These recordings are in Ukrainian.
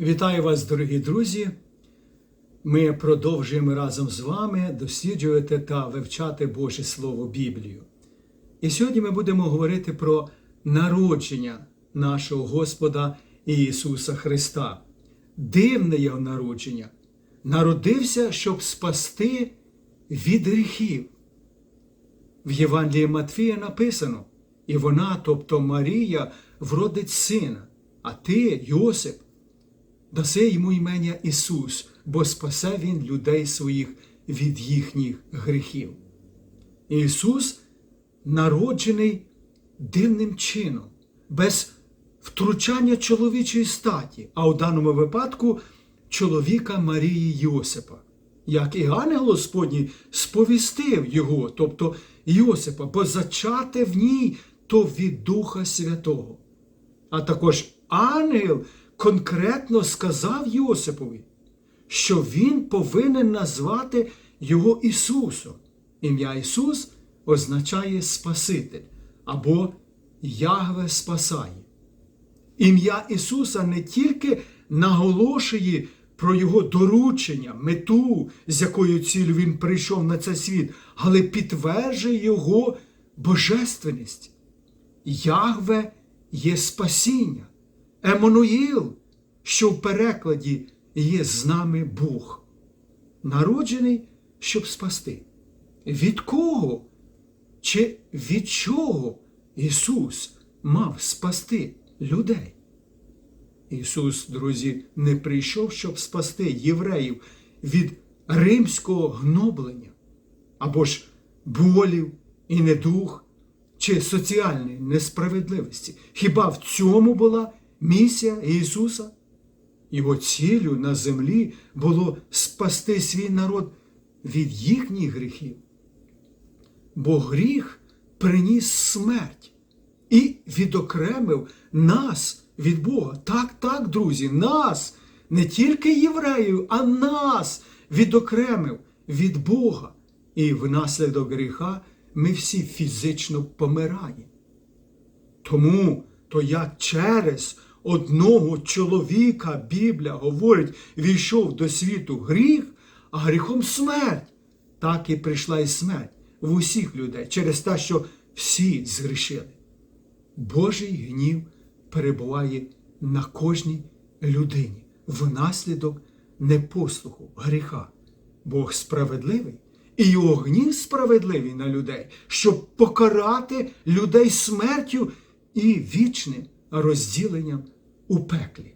Вітаю вас, дорогі друзі! Ми продовжуємо разом з вами досліджувати та вивчати Боже Слово Біблію. І сьогодні ми будемо говорити про народження нашого Господа Ісуса Христа, дивне Його народження. Народився, щоб спасти від гріхів. В Євангелії Матфія написано, і вона, тобто Марія, вродить сина, а ти, Йосип, даси йому імення Ісус, бо спасе Він людей своїх від їхніх гріхів. Ісус народжений дивним чином, без втручання чоловічої статі, а у даному випадку чоловіка Марії Йосипа. Як і ангел Господній сповістив його, тобто Йосипа, бо зачати в ній то від Духа Святого. А також ангел конкретно сказав Йосипові, що він повинен назвати його Ісусом. Ім'я Ісус означає Спаситель або Ягве спасає. Ім'я Ісуса не тільки наголошує про Його доручення, мету, з якою цілю Він прийшов на цей світ, але підтверджує Його божественність. Ягве є спасіння, Еммануїл, що в перекладі є з нами Бог, народжений, щоб спасти. Від кого чи від чого Ісус мав спасти людей? Ісус, друзі, не прийшов, щоб спасти євреїв від римського гноблення або ж болів і недух чи соціальної несправедливості. Хіба в цьому була місія Ісуса? Його ціллю на землі було спасти свій народ від їхніх гріхів. Бо гріх приніс смерть і відокремив нас від Бога. Так, так, друзі, нас, не тільки євреїв, а нас відокремив від Бога. І внаслідок гріха ми всі фізично помираємо. Тому то як через одного чоловіка Біблія говорить, війшов до світу гріх, а гріхом смерть, так і прийшла і смерть в усіх людей через те, що всі згрішили. Божий гнів перебуває на кожній людині внаслідок непослуху гріха. Бог справедливий і його гнів справедливий на людей, щоб покарати людей смертю і вічним розділенням у пеклі.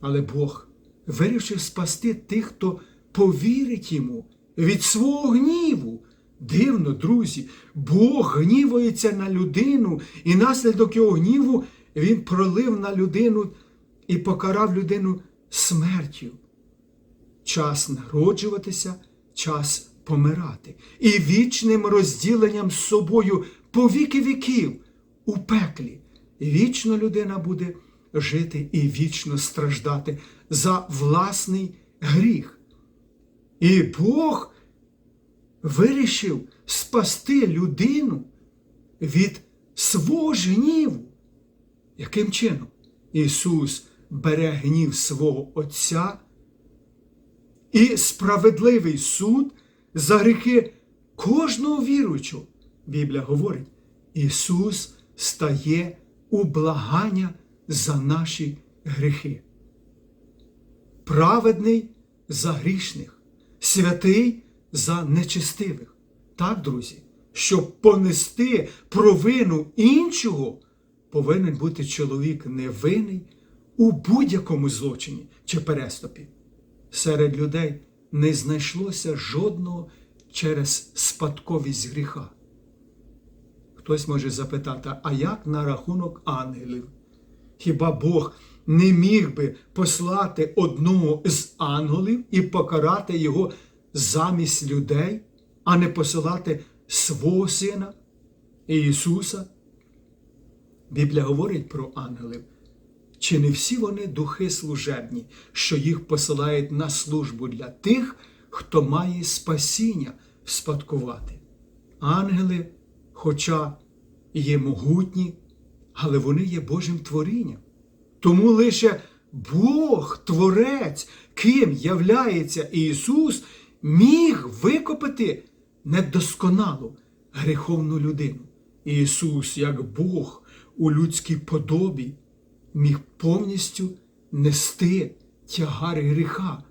Але Бог вирішив спасти тих, хто повірить йому від свого гніву. Дивно, друзі, Бог гнівається на людину, і наслідок його гніву Він пролив на людину і покарав людину смертю. Час народжуватися, час помирати, і вічним розділенням з собою по віки віків у пеклі. Вічно людина буде жити і вічно страждати за власний гріх. І Бог вирішив спасти людину від свого гніву. Яким чином? Ісус бере гнів свого Отця і справедливий суд за гріхи кожного віруючого. Біблія говорить, Ісус стає у благання за наші гріхи. Праведний за грішних, святий за нечестивих. Так, друзі, щоб понести провину іншого, повинен бути чоловік невинний у будь-якому злочині чи переступі. Серед людей не знайшлося жодного через спадковість гріха. Хтось може запитати, а як на рахунок ангелів? Хіба Бог не міг би послати одного з ангелів і покарати його замість людей, а не посилати свого Сина Ісуса? Біблія говорить про ангелів. Чи не всі вони духи служебні, що їх посилають на службу для тих, хто має спасіння спадкувати? Ангели, хоча є могутні, але вони є Божим творінням. Тому лише Бог, Творець, ким являється Ісус, міг викопати недосконалу гріховну людину. Ісус, як Бог у людській подобі, міг повністю нести тягар гріха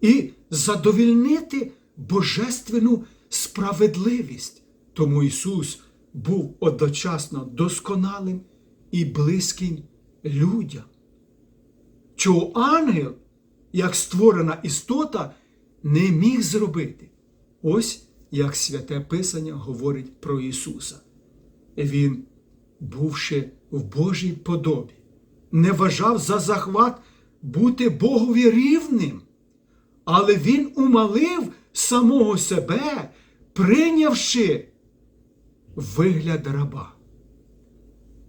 і задовільнити божественну справедливість. Тому Ісус був одночасно досконалим і близьким людям. Чого ангел, як створена істота, не міг зробити. Ось як святе Писання говорить про Ісуса. Він, бувши в Божій подобі, не вважав за захват бути Богові рівним, але Він умалив самого себе, прийнявши вигляд раба,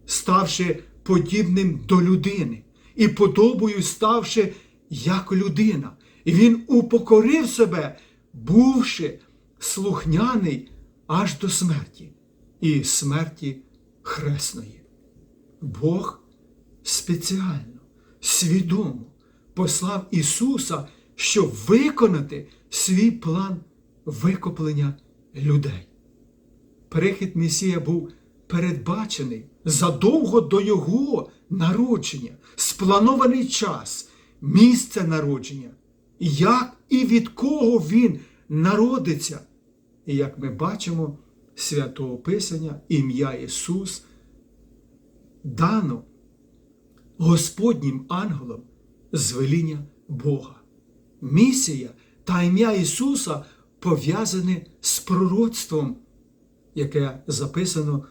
ставши подібним до людини і подобою ставши як людина. І він упокорив себе, бувши слухняний аж до смерті і смерті хресної. Бог спеціально, свідомо послав Ісуса, щоб виконати свій план викоплення людей. Перехід Месія був передбачений задовго до Його народження, спланований час, місце народження, як і від кого Він народиться. І як ми бачимо, святого Писання, ім'я Ісус дано Господнім ангелом з веління Бога. Місія та ім'я Ісуса пов'язані з пророцтвом, яке записано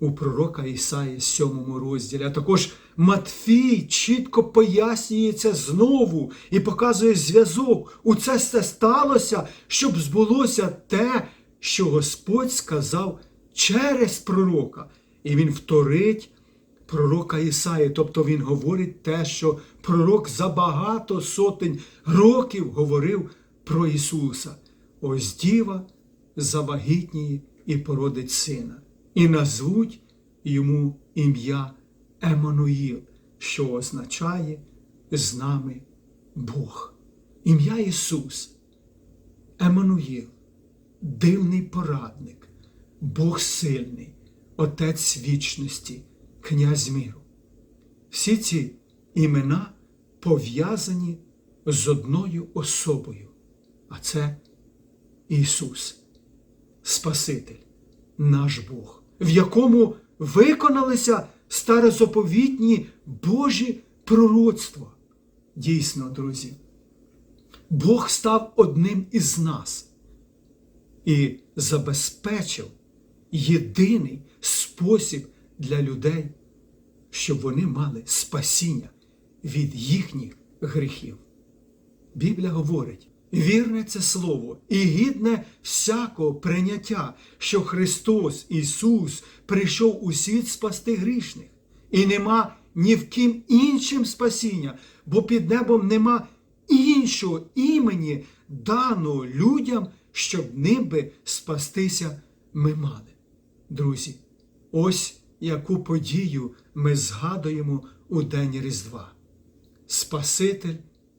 у пророка Ісаї 7 розділі. А також Матфій чітко пояснюється знову і показує зв'язок. У це все сталося, щоб збулося те, що Господь сказав через пророка. І він вторить пророка Ісаї, тобто він говорить те, що пророк за багато сотень років говорив про Ісуса. Ось діва завагітніє і породить сина, і назвуть йому ім'я Еммануїл, що означає з нами Бог. Ім'я Ісус, Еммануїл, дивний порадник, Бог сильний, Отець вічності, Князь миру. Всі ці імена пов'язані з одною особою, а це Ісус, Спаситель, наш Бог, в якому виконалися старозаповітні Божі пророцтва. Дійсно, друзі, Бог став одним із нас і забезпечив єдиний спосіб для людей, щоб вони мали спасіння від їхніх гріхів. Біблія говорить, вірне це слово і гідне всякого прийняття, що Христос Ісус прийшов у світ спасти грішних, і нема ні в ким іншим спасіння, бо під небом нема іншого імені, даного людям, щоб ним би спастися ми мали. Друзі, ось яку подію ми згадуємо у День Різдва. Спаситель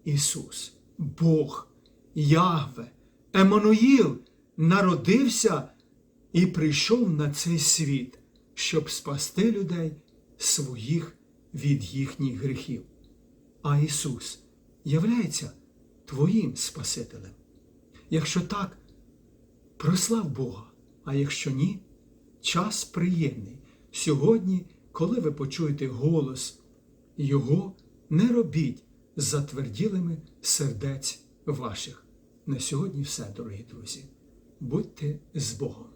Ісус, Бог, Ягве, Еммануїл народився і прийшов на цей світ, щоб спасти людей своїх від їхніх гріхів. А Ісус являється Твоїм Спасителем. Якщо так, прослав Бога, а якщо ні, час приємний. Сьогодні, коли ви почуєте голос Його, не робіть затверділими сердець ваших. На сьогодні все, дорогі друзі. Будьте з Богом.